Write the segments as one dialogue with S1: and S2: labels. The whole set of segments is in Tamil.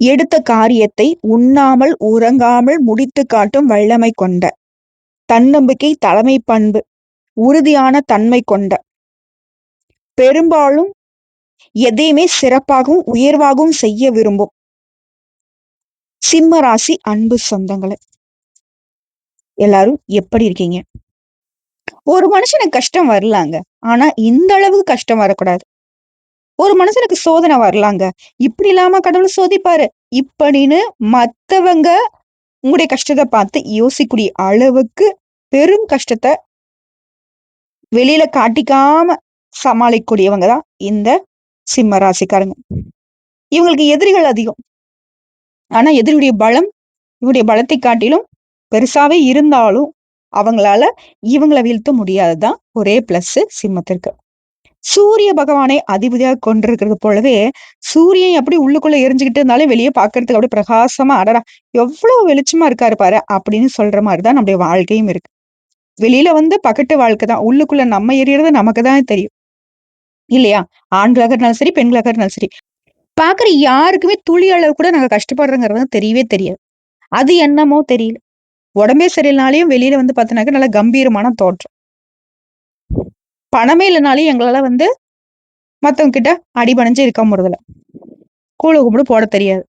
S1: எடுத்த காரியத்தை உண்ணாமல் உறங்காமல் முடித்து காட்டும் வல்லமை கொண்ட தன்னம்பிக்கை தலைமை பண்பு உறுதியான தன்மை கொண்ட. பெரும்பாலும் எதையுமே சிறப்பாகவும் உயர்வாகவும் செய்ய விரும்பும் சிம்ம ராசி அன்பு சொந்தங்களை. எல்லாரும் எப்படி இருக்கீங்க? ஒரு மனுஷனுக்கு கஷ்டம் வரலாங்க. ஆனா இந்த அளவுக்கு கஷ்டம் வரக்கூடாது. ஒரு மனுஷனுக்கு சோதனை வரலாங்க. இப்படி இல்லாம கடவுள் சோதிப்பாரு. இப்படின்னு மத்தவங்க உங்களுடைய கஷ்டத்தை பார்த்து யோசிக்கூடிய அளவுக்கு பெரும் கஷ்டத்தை வெளியில காட்டிக்காம சமாளிக்கக்கூடியவங்க தான் இந்த சிம்ம ராசிக்காரங்க. இவங்களுக்கு எதிரிகள் அதிகம். ஆனா எதிரியுடைய பலம் இவருடைய பலத்தை காட்டிலும் பெருசாவே இருந்தாலும் அவங்களால இவங்களை வீழ்த்த முடியாததான் ஒரே பிளஸ் சிம்மத்திற்கு. சூரிய பகவானை அதிபதியாக கொண்டிருக்கிறது போலவே சூரியன் எப்படி உள்ளுக்குள்ள எரிஞ்சுக்கிட்டு இருந்தாலும் வெளியே பாக்குறதுக்கு அப்படியே பிரகாசமா அடடா எவ்வளவு வெளிச்சமா இருக்காரு பாரு அப்படின்னு சொல்ற மாதிரிதான் நம்முடைய வாழ்க்கையும் இருக்கு. வெளியில வந்து பக்கத்து வாழ்க்கை தான். உள்ளுக்குள்ள நம்ம எரியறது நமக்கு தான் தெரியும். இல்லையா? ஆண்களாக இருந்தாலும் சரி பெண்களாக இருந்தாலும் சரி. பாக்குற யாருக்குமே துளி அளவு கூட நாங்க கஷ்டப்படுறோங்கிறது தெரியவே தெரியாது. அது என்னமோ தெரியல. உடம்பே சரியில்லைனாலையும் வெளியில வந்து பார்த்தோன்னாக்க நல்ல கம்பீரமான தோற்றம். பணமே இல்லைனாலும் எங்களால் வந்து மற்றவங்கிட்ட கிட்ட அடிபணிஞ்சு இருக்க முடியல கூழ கும்பிடு போட தெரியாது.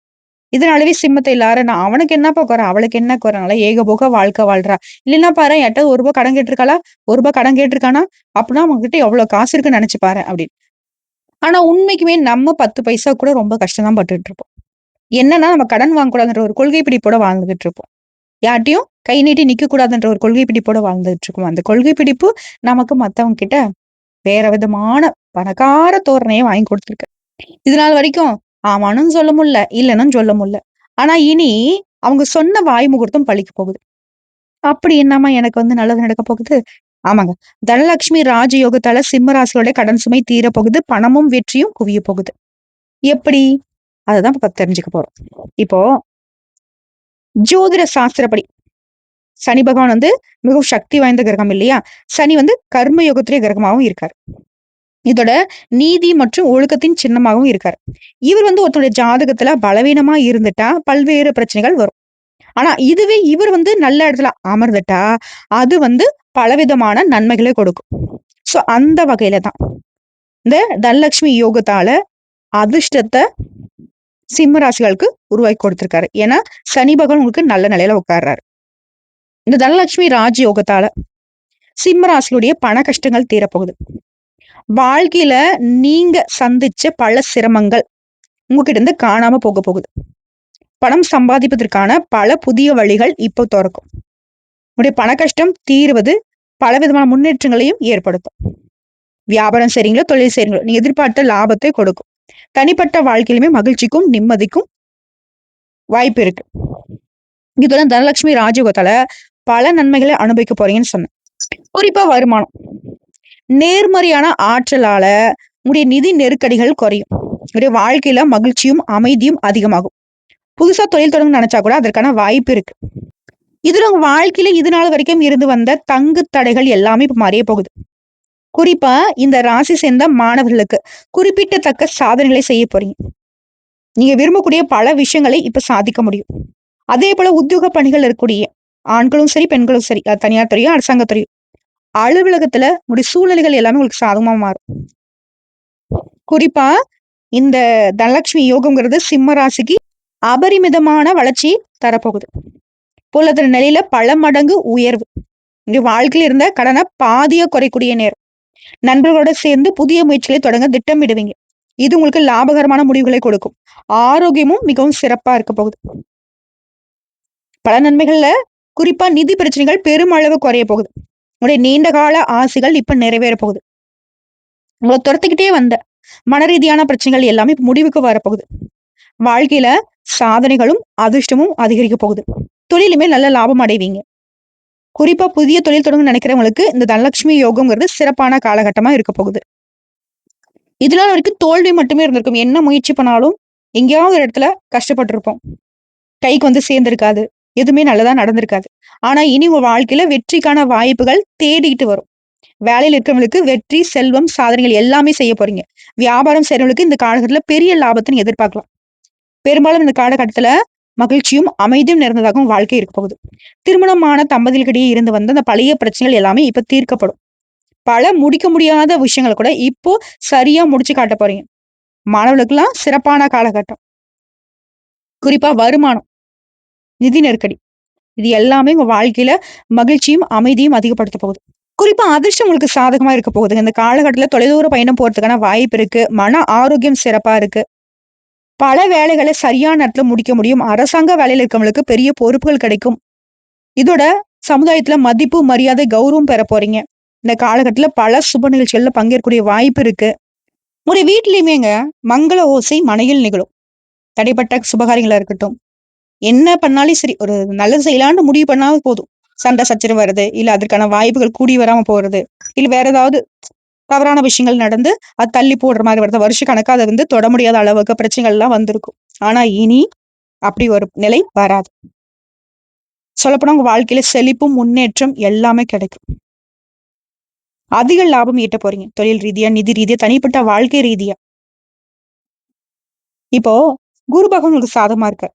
S1: இதனாலவே சிம்மத்தை எல்லாரும் நான் அவனுக்கு என்னப்பா குறை அவளுக்கு என்ன குறைனால ஏகபோக வாழ்க்கை வாழ்றா. இல்லைன்னா பாரு எட்ட ஒரு ரூபாய் கடன் கேட்டிருக்காளா? ஒரு ரூபாய் கடன் கேட்டிருக்கானா? அப்படின்னா அவங்ககிட்ட எவ்வளவு காசு இருக்குன்னு நினைச்சு பாரு அப்படின்னு. ஆனா உண்மைக்குமே நம்ம பத்து பைசா கூட ரொம்ப கஷ்டம் தான் பட்டுட்டு இருப்போம். என்னன்னா நம்ம கடன் வாங்கக்கூடாதுன்ற ஒரு கொள்கை பிடிப்போட வாழ்ந்துகிட்டு இருப்போம். யார்ட்டையும் கை நீட்டி நிக்க கூடாதுன்ற ஒரு கொள்கை பிடிப்போட வாழ்ந்துட்டு இருக்கோம் அந்த கொள்கை பிடிப்பு நமக்கு மத்தவங்க கிட்ட வேற விதமான பணக்கார தோரணையை வாங்கி கொடுத்துருக்கு. இது நாள் வரைக்கும் ஆமானும் சொல்ல முடியல இல்லைன்னு சொல்ல முடியல. ஆனா இனி அவங்க சொன்ன வாய் முகூர்த்தம் பழிக்க போகுது. அப்படி என்னமா எனக்கு வந்து நல்லது நடக்க போகுது? ஆமாங்க. தனலட்சுமி ராஜயோகத்தால சிம்மராசியோட கடன் சுமை தீர போகுது பணமும் வெற்றியும் குவிய போகுது. எப்படி? அதுதான் இப்ப தெரிஞ்சுக்க போறோம். இப்போ ஜோதிட சாஸ்திரப்படி சனி பகவான் வந்து மிகவும் சக்தி வாய்ந்த கிரகம் இல்லையா? சனி வந்து கர்ம யோகத்திலே கிரகமாகவும் இருக்காரு. இதோட நீதி மற்றும் ஒழுக்கத்தின் சின்னமாகவும் இருக்காரு. இவர் வந்து ஒருத்தருடைய ஜாதகத்துல பலவீனமா இருந்துட்டா பல்வேறு பிரச்சனைகள் வரும். ஆனா இதுவே இவர் வந்து நல்ல இடத்துல அமர்ந்துட்டா அது வந்து பலவிதமான நன்மைகளை கொடுக்கும். சோ அந்த வகையில தான். இந்த தனலட்சுமி யோகத்தால அதிர்ஷ்டத்தை சிம்ம ராசிகளுக்கு உருவாக்கி கொடுத்திருக்காரு. ஏன்னா சனி பகவான் உங்களுக்கு நல்ல நிலையில உட்கார்றாரு. இந்த தனலட்சுமி ராஜயோகத்தால சிம்மராசியுடைய பண கஷ்டங்கள் தீரப்போகுது. வாழ்க்கையில நீங்க சந்திச்ச பல சிரமங்கள் உங்ககிட்ட இருந்து காணாம போக போகுது. பணம் சம்பாதிப்பதற்கான பல புதிய வழிகள் இப்போ திறக்கும். உங்களுடைய பண கஷ்டம் தீர்வது பல விதமான முன்னேற்றங்களையும் ஏற்படுத்தும். வியாபாரம் செய்றீங்களோ தொழில் செய்றீங்களோ நீ எதிர்பார்த்த லாபத்தை கொடுக்கும். தனிப்பட்ட வாழ்க்கையிலுமே மகிழ்ச்சிக்கும் நிம்மதிக்கும் வாய்ப்பு இருக்கு. இதெல்லாம் தனலட்சுமி ராஜயோகத்தால பல நன்மைகளை அனுபவிக்க போறீங்கன்னு சொன்னேன். குறிப்பா வருமானம். நேர்மறையான ஆற்றலால உங்களுடைய நிதி நெருக்கடிகள் குறையும். உங்களுடைய வாழ்க்கையில மகிழ்ச்சியும் அமைதியும் அதிகமாகும். புதுசா தொழில் தொடங்க நினைச்சா கூட அதற்கான வாய்ப்பு இருக்கு. இதுல உங்க வாழ்க்கையில இது நாள் வரைக்கும் இருந்து வந்த தங்கு தடைகள் எல்லாமே இப்ப மறைய போகுது. குறிப்பா இந்த ராசி சேர்ந்த மாணவர்களுக்கு குறிப்பிட்டத்தக்க சாதனைகளை செய்ய போறீங்க. நீங்க விரும்பக்கூடிய பல விஷயங்களை இப்ப சாதிக்க முடியும். அதே போல உத்தியோக பணிகள் இருக்கக்கூடிய ஆண்களும் சரி பெண்களும் சரி. அது தனியார் துறையோ துறையும் அலுவலகத்துல உங்களுடைய சூழ்நிலைகள் எல்லாமே உங்களுக்கு சாதகமா மாறும். குறிப்பா இந்த தனலட்சுமி யோகம்ங்கிறது சிம்ம ராசிக்கு அபரிமிதமான வளர்ச்சி தரப்போகுது. பொருளாதார நிலையில பல மடங்கு உயர்வு. இங்க வாழ்க்கையில் இருந்த கடனை பாதிய குறைக்கூடிய நேரம். நண்பர்களோட சேர்ந்து புதிய முயற்சிகளை தொடங்க திட்டமிடுவீங்க. இது உங்களுக்கு லாபகரமான முடிவுகளை கொடுக்கும். ஆரோக்கியமும் மிகவும் சிறப்பா இருக்க போகுது. பல நன்மைகள்ல குறிப்பா நிதி பிரச்சனைகள் பெருமளவு குறைய போகுது. உங்களுடைய நீண்ட கால ஆசைகள் இப்ப நிறைவேற போகுது. உங்களை துரத்துக்கிட்டே வந்த மன ரீதியான பிரச்சனைகள் எல்லாமே முடிவுக்கு வரப்போகுது வாழ்க்கையில சாதனைகளும் அதிர்ஷ்டமும் அதிகரிக்க போகுது. தொழிலுமே நல்ல லாபம் அடைவீங்க. குறிப்பா புதிய தொழில் தொடங்க நினைக்கிறவங்களுக்கு இந்த தனலட்சுமி யோகம்ங்கிறது சிறப்பான காலகட்டமா இருக்க போகுது. இதனால வரைக்கும் தோல்வி மட்டுமே இருந்திருக்கும். என்ன முயற்சி பண்ணாலும் எங்கேயாவது ஒரு இடத்துல கஷ்டப்பட்டிருப்போம். கைக்கு வந்து சேர்ந்திருக்காது. எதுவுமே நல்லதா நடந்திருக்காது. ஆனா இனி உங்க வாழ்க்கையில வெற்றிக்கான வாய்ப்புகள் தேடிட்டு வரும். வேலையில் இருக்கிறவங்களுக்கு வெற்றி செல்வம் சாதனைகள் எல்லாமே செய்ய போறீங்க. வியாபாரம் செய்யறவங்களுக்கு இந்த காலகட்டத்துல பெரிய லாபத்தை எதிர்பார்க்கலாம். பெரும்பாலும் இந்த காலகட்டத்துல மகிழ்ச்சியும் அமைதியும் நிறைந்ததாகவும் வாழ்க்கை இருக்க போகுது. திருமணமான தம்பதிகளிடையே இருந்து வந்த அந்த பழைய பிரச்சனைகள் எல்லாமே இப்ப தீர்க்கப்படும். பல முடிக்க முடியாத விஷயங்களை கூட இப்போ சரியா முடிச்சு காட்ட போறீங்க. மாணவர்களுக்கெல்லாம் சிறப்பான காலகட்டம். குறிப்பா வருமானம். நிதி நெருக்கடி. இது எல்லாமே உங்க வாழ்க்கையில மகிழ்ச்சியும் அமைதியும் அதிகப்படுத்த போகுது. குறிப்பா அதிர்ஷ்டம் உங்களுக்கு சாதகமா இருக்க போகுது இந்த காலகட்டத்துல தொலைதூர பயணம் போறதுக்கான வாய்ப்பு இருக்கு. மன ஆரோக்கியம் சிறப்பா இருக்கு. பல வேலைகளை சரியான நேரத்துல முடிக்க முடியும். அரசாங்க வேலையில இருக்கவங்களுக்கு பெரிய பொறுப்புகள் கிடைக்கும். இதோட சமுதாயத்துல மதிப்பு மரியாதை கௌரவம் பெற போறீங்க. இந்த காலகட்டத்துல பல சுப நிகழ்ச்சிகள்ல பங்கேற்கக்கூடிய வாய்ப்பு இருக்கு. ஒரு வீட்லயுமேங்க மங்கள ஓசை மனையில் நிகழும். தடைப்பட்ட சுபகாரியங்களா இருக்கட்டும் என்ன பண்ணாலும் சரி ஒரு நல்லது செய்யலான்னு முடிவு பண்ணாலும் போதும். சண்டை சச்சரவு வருது இல்ல அதற்கான வாய்ப்புகள் கூடி வராம போறது இல்ல வேற ஏதாவது தவறான விஷயங்கள் நடந்து அது தள்ளி போடுற மாதிரி வருது. வருஷ கணக்கா அதை வந்து தொட முடியாத அளவுக்கு பிரச்சனைகள் எல்லாம் வந்திருக்கும். ஆனா இனி அப்படி ஒரு நிலை வராது. சொல்லப்போனா உங்க வாழ்க்கையில செழிப்பும் முன்னேற்றம் எல்லாமே கிடைக்கும். அதிக லாபம் ஈட்ட போறீங்க. தொழில் ரீதியா நிதி ரீதியா தனிப்பட்ட வாழ்க்கை ரீதியா. இப்போ குரு பகவான் உங்களுக்கு சாதமா இருக்கார்.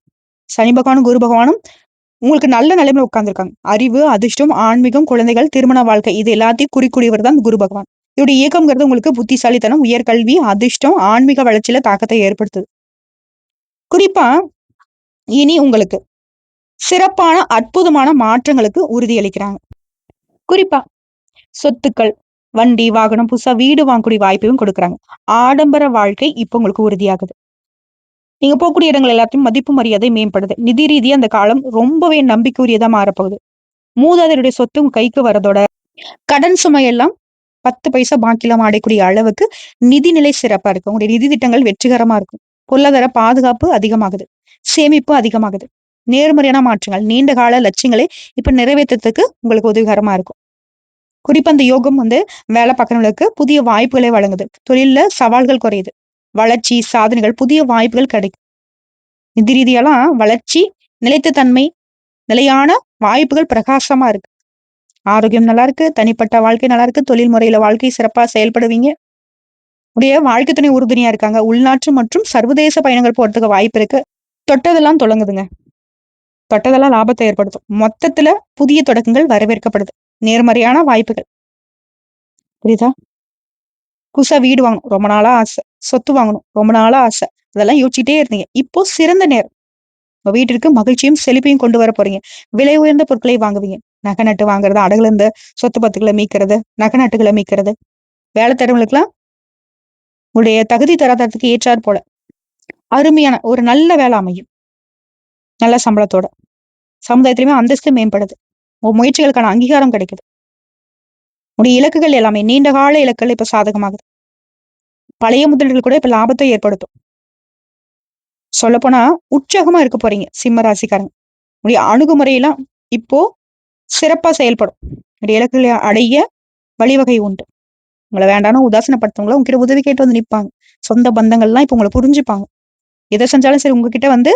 S1: சனி பகவானும் குரு பகவானும் உங்களுக்கு நல்ல நிலைமையில உட்கார்ந்துருக்காங்க. அறிவு அதிர்ஷ்டம் ஆன்மீகம் குழந்தைகள் திருமண வாழ்க்கை இது எல்லாத்தையும் குறிக்கூடியவர் தான் குரு பகவான். இவருடைய இயக்கம்ங்கிறது உங்களுக்கு புத்திசாலித்தனம் உயர்கல்வி அதிர்ஷ்டம் ஆன்மீக வளர்ச்சியில தாக்கத்தை ஏற்படுத்துது. குறிப்பா இனி உங்களுக்கு சிறப்பான அற்புதமான மாற்றங்களுக்கு உறுதியளிக்கிறாங்க. குறிப்பா சொத்துக்கள் வண்டி வாகனம் புதுசா வீடு வாங்கக்கூடிய வாய்ப்பையும் கொடுக்குறாங்க. ஆடம்பர வாழ்க்கை இப்ப உங்களுக்கு உறுதியாகுது. நீங்க போகக்கூடிய இடங்கள் எல்லாத்தையும் மதிப்பு மரியாதை மேம்படுது. நிதி ரீதியா அந்த காலம் ரொம்பவே நம்பிக்கைக்குரியதா மாறப்போகுது. மூதாதையருடைய சொத்து உங்க கைக்கு வரதோட கடன் சுமையெல்லாம் பத்து பைசா பாக்கிலாம் அடையக்கூடிய அளவுக்கு நிதிநிலை சிறப்பா இருக்கு உங்களுடைய நிதி திட்டங்கள் வெற்றிகரமா இருக்கும். பொருளாதார பாதுகாப்பு அதிகமாகுது. சேமிப்பு அதிகமாகுது. நேர்மறையான மாற்றங்கள் நீண்ட கால லட்சியங்களை இப்ப நிறைவேற்றத்துக்கு உங்களுக்கு உதவிகரமா இருக்கும். குறிப்பா அந்த யோகம் வந்து வேலை பார்க்கறவங்களுக்கு புதிய வாய்ப்புகளை வழங்குது. தொழில்ல சவால்கள் குறையுது. வளர்ச்சி சாதனைகள் புதிய வாய்ப்புகள் கிடைக்கும். நிதி ரீதியெல்லாம் வளர்ச்சி நிலைத்த தன்மை நிலையான வாய்ப்புகள் பிரகாசமா இருக்கு. ஆரோக்கியம் நல்லா இருக்கு தனிப்பட்ட வாழ்க்கை நல்லா இருக்கு தொழில் முறையில வாழ்க்கை சிறப்பா செயல்படுவீங்க. உடைய வாழ்க்கை துணை உறுதுணையா இருக்காங்க. உள்நாட்டு மற்றும் சர்வதேச பயணங்கள் போறதுக்கு வாய்ப்பு இருக்கு. தொட்டதெல்லாம் தொடங்குதுங்க. தொட்டதெல்லாம் லாபத்தை ஏற்படுத்தும். மொத்தத்துல புதிய தொடக்கங்கள் வரவேற்கப்படுது. நேர்மறையான வாய்ப்புகள். புரியுதா? புதுசா வீடு வாங்கணும். ரொம்ப நாளா ஆசை. சொத்து வாங்கணும். ரொம்ப நாளா ஆசை. அதெல்லாம் யோசிச்சுட்டே இருந்தீங்க. இப்போ சிறந்த நேரம். உங்க வீட்டிற்கு மகிழ்ச்சியும் செழிப்பையும் கொண்டு வர போறீங்க. விலை உயர்ந்த பொருட்களை வாங்குவீங்க. நகை நட்டு வாங்குறது அடகுல இருந்த சொத்து பத்துக்களை மீக்கிறது நகை நட்டுகளை மீக்கிறது வேலை தரவங்களுக்குலாம் உங்களுடைய தகுதி தராதரத்துக்கு ஏற்றார் போல. அருமையான ஒரு நல்ல வேலை அமையும். நல்ல சம்பளத்தோட. சமுதாயத்திலுமே அந்தஸ்து மேம்படுது. உங்க முயற்சிகளுக்கான அங்கீகாரம் கிடைக்குது. உடைய இலக்குகள் எல்லாமே நீண்ட கால இலக்குகள் இப்ப சாதகமாகுது. பழைய முதலீடுகள் கூட இப்ப லாபத்தை ஏற்படுத்தும். சொல்ல போனா உற்சாகமா இருக்க போறீங்க சிம்ம ராசிக்காரங்க. உடைய அணுகுமுறையெல்லாம் இப்போ சிறப்பா செயல்படும். உடைய இலக்குகளை அடைய வழிவகை உண்டு. உங்களை வேண்டாம்னு உதாசனப்படுத்தவங்கள உங்ககிட்ட உதவி கேட்டு வந்து நிற்பாங்க சொந்த பந்தங்கள்லாம் இப்ப உங்களை புரிஞ்சுப்பாங்க. எதை செஞ்சாலும் சரி உங்ககிட்ட வந்து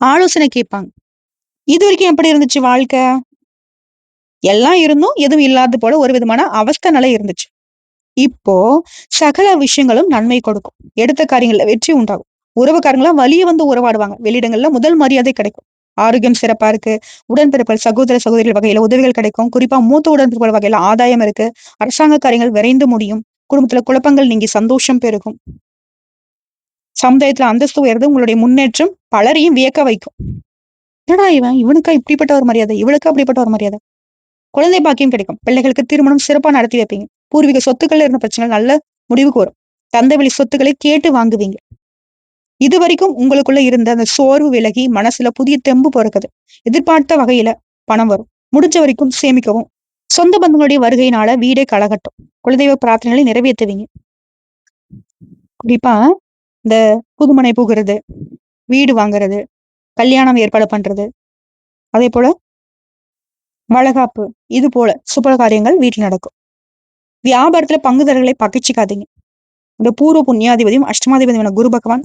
S1: ஆலோசனை கேட்பாங்க. இது வரைக்கும் எப்படி இருந்துச்சு வாழ்க்கை? எல்லாம் இருந்தும் எதுவும் இல்லாத போல ஒரு விதமான அவஸ்தை நிலை இருந்துச்சு. இப்போ சகல விஷயங்களும் நன்மை கொடுக்கும். எடுத்த காரியங்கள்ல வெற்றி உண்டாகும். உறவுக்காரங்களாம் வழியே வந்து உறவாடுவாங்க. வெளியிடங்கள்ல முதல் மரியாதை கிடைக்கும். ஆரோக்கியம் சிறப்பா இருக்கு. உடன்பிறப்புகள் சகோதர சகோதரிகள் வகையில உதவிகள் கிடைக்கும். குறிப்பா மூத்த உடன்பிறப்புகள் வகையில ஆதாயம் இருக்கு. அரசாங்க காரியங்கள் விரைந்து முடியும். குடும்பத்துல குழப்பங்கள் நீங்கி சந்தோஷம் பெருகும். சமுதாயத்துல அந்தஸ்து உயர்ந்து உங்களுடைய முன்னேற்றம் பலரையும் வியக்க வைக்கும். என்னடா இவன்? இவனுக்கா இப்படிப்பட்ட ஒரு மரியாதை? இவளுக்கா அப்படிப்பட்ட ஒரு மரியாதை? குழந்தை பாக்கியம் கிடைக்கும். பிள்ளைகளுக்கு திருமணம் சிறப்பா நடத்தி வைப்பீங்க. பூர்வீக சொத்துக்கள்ல இருந்த பிரச்சனை நல்ல முடிவுக்கு வரும். தந்தை வழி சொத்துக்களை கேட்டு வாங்குவீங்க. இது வரைக்கும் உங்களுக்குள்ள இருந்த அந்த சோர்வு விலகி மனசுல புதிய தெம்பு பிறக்குது. எதிர்பார்த்த வகையில பணம் வரும். முடிஞ்ச வரைக்கும் சேமிக்கவும். சொந்த பந்தங்களுடைய வருகையினால வீடே கலகட்டும். குலதெய்வ பிரார்த்தனைகளை நிறைவேற்றுவீங்க. குறிப்பா இந்த புதுமனை புகிறது வீடு வாங்குறது கல்யாணம் ஏற்பாடு பண்றது அதே போல வளகாப்பு இது போல சுப காரியங்கள் வீட்டில் நடக்கும். வியாபாரத்துல பங்குதாரர்களை பகிச்சுக்காதீங்க. இந்த பூர்வ புண்ணியாதிபதியும் அஷ்டமாதிபதியான குரு பகவான்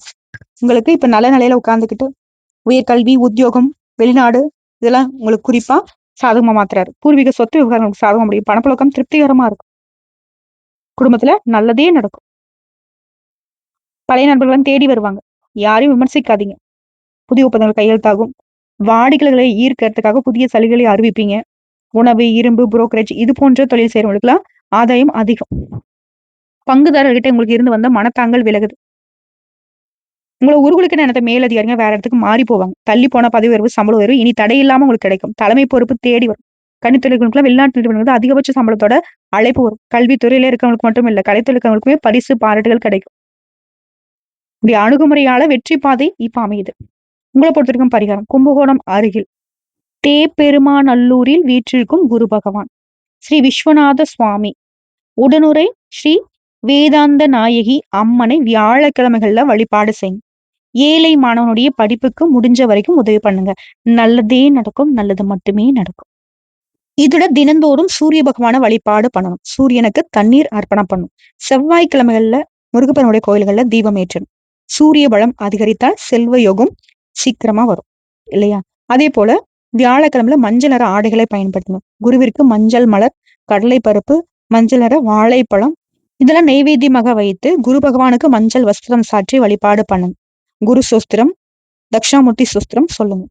S1: உங்களுக்கு இப்ப நல்ல நிலையில உட்கார்ந்துக்கிட்டு உயர்கல்வி உத்தியோகம் வெளிநாடு இதெல்லாம் உங்களுக்கு குறிப்பா சாதகமா மாத்துறாரு. பூர்வீக சொத்து விவகாரம் சாதகமா முடியும். பணப்புழக்கம் திருப்திகரமா இருக்கும். குடும்பத்துல நல்லதே நடக்கும். பழைய நண்பர்களும் தேடி வருவாங்க. யாரையும் விமர்சிக்காதீங்க. புதிய ஒப்பந்தங்கள் கையெழுத்தாகும். வாடிக்கைகளை ஈர்க்கிறதுக்காக புதிய சலுகைகளை அறிவிப்பீங்க. உணவு இரும்பு புரோக்கரேஜ் இது போன்ற தொழில் செய்கிறவங்களுக்குலாம் ஆதாயம் அதிகம். பங்குதாரர்கிட்ட உங்களுக்கு இருந்து வந்த மனத்தாங்கல் விலகுது. உங்களை உருகுலுக்கு நினைத்த மேலதிகாரிங்க வேற இடத்துக்கு மாறி போவாங்க. தள்ளி போன பதவி உயர்வு சம்பள உயர்வு இனி தடை இல்லாம உங்களுக்கு கிடைக்கும். தலைமை பொறுப்பு தேடி வரும். கணித்தொழில்களுக்குலாம் வெளிநாட்டு நிறுவனங்கள் அதிகபட்ச சம்பளத்தோட அழைப்பு வரும். கல்வித்துறையில இருக்கவங்களுக்கு மட்டும் இல்லை கலைத்துறைக்கவங்களுக்குமே பரிசு பாராட்டுகள் கிடைக்கும். இப்படி அணுகுமுறையால வெற்றி பாதை இப்ப அமையுது. உங்களை பொறுத்த வரைக்கும் பரிகாரம் கும்பகோணம் அருகில். தே பெருமாநல்லூரில் வீற்றிருக்கும் குரு பகவான் ஸ்ரீ விஸ்வநாத சுவாமி. உடனுரை ஸ்ரீ வேதாந்த நாயகி அம்மனை வியாழக்கிழமைகள்ல வழிபாடு செய்யும் ஏழை மாணவனுடைய படிப்புக்கு முடிஞ்ச வரைக்கும் உதவி பண்ணுங்க. நல்லதே நடக்கும் நல்லது மட்டுமே நடக்கும். இதோட தினந்தோறும் சூரிய பகவான வழிபாடு பண்ணணும். சூரியனுக்கு தண்ணீர் அர்ப்பணம் பண்ணும் செவ்வாய்க்கிழமைகள்ல முருகப்பனுடைய கோயில்கள்ல தீபம் ஏற்றணும். சூரிய பலம் அதிகரித்தால் செல்வ யோகம் சீக்கிரமா வரும். இல்லையா? அதே போல வியாழக்கிழமையில மஞ்சள் நிற ஆடைகளை பயன்படுத்தணும். குருவிற்கு மஞ்சள் மலர் கடலை பருப்பு மஞ்சள் நிற வாழைப்பழம். இதெல்லாம் நெய்வேத்தியமாக வைத்து குரு பகவானுக்கு மஞ்சள் வஸ்திரம் சாற்றி வழிபாடு பண்ணும் குரு சுஸ்திரம் தக்ஷாமூர்த்தி சுஸ்திரம் சொல்லுங்க.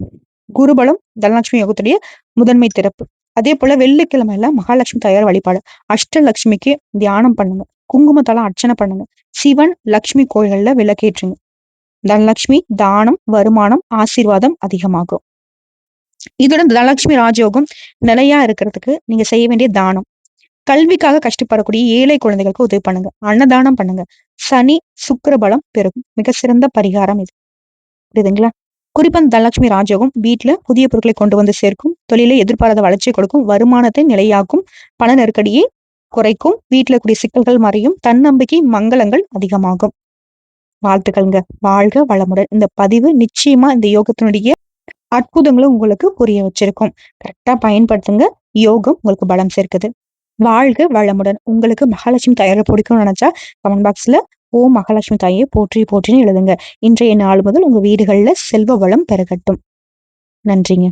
S1: குருபலம் தனலட்சுமி யோகத்துடைய முதன்மை திறப்பு. அதே போல வெள்ளிக்கிழமையில மகாலட்சுமி தயார் வழிபாடு. அஷ்டலட்சுமிக்கு தியானம் பண்ணுங்க குங்குமத்தால அர்ச்சனை பண்ணுங்க சிவன் லக்ஷ்மி கோயில்கள்ல விளக்கேற்றுங்க. தனலட்சுமி தானம் வருமானம் ஆசீர்வாதம் அதிகமாகும். இதுடன் தனலட்சுமி ராஜயோகம் நிலையா இருக்கிறதுக்கு நீங்க செய்ய வேண்டிய தானம். கல்விக்காக கஷ்டப்படக்கூடிய ஏழை குழந்தைகளுக்கு உதவி பண்ணுங்க. அன்னதானம் பண்ணுங்க. சனி சுக்கர பலம் பெருகும். மிக சிறந்த பரிகாரம் இது. புரியுதுங்களா? குறிப்பா தனலட்சுமி ராஜயோகம் வீட்டுல புதிய பொருட்களை கொண்டு வந்து சேர்க்கும் தொழிலை எதிர்பாராத வளர்ச்சி கொடுக்கும் வருமானத்தை நிலையாக்கும் பண நெருக்கடியை குறைக்கும் வீட்டுல கூடிய சிக்கல்கள் மறையும் தன்னம்பிக்கை மங்களங்கள் அதிகமாகும். வாழ்த்துக்கள்ங்க. வாழ்க வளமுடன். இந்த பதிவு நிச்சயமா இந்த யோகத்தினுடைய அற்புதங்களும் உங்களுக்கு புரிய வச்சிருக்கும். கரெக்டா பயன்படுத்துங்க. யோகம் உங்களுக்கு பலம் சேர்க்குது. வாழ்க வளமுடன். உங்களுக்கு மகாலட்சுமி தயாரை பிடிக்கும்னு நினைச்சா கமெண்ட் பாக்ஸ்ல ஓ மகாலட்சுமி தாயை போற்றி போற்றின்னு எழுதுங்க. இன்றைய நாள் முதல் உங்க வீடுகள்ல செல்வ வளம் பெருகட்டும். நன்றிங்க.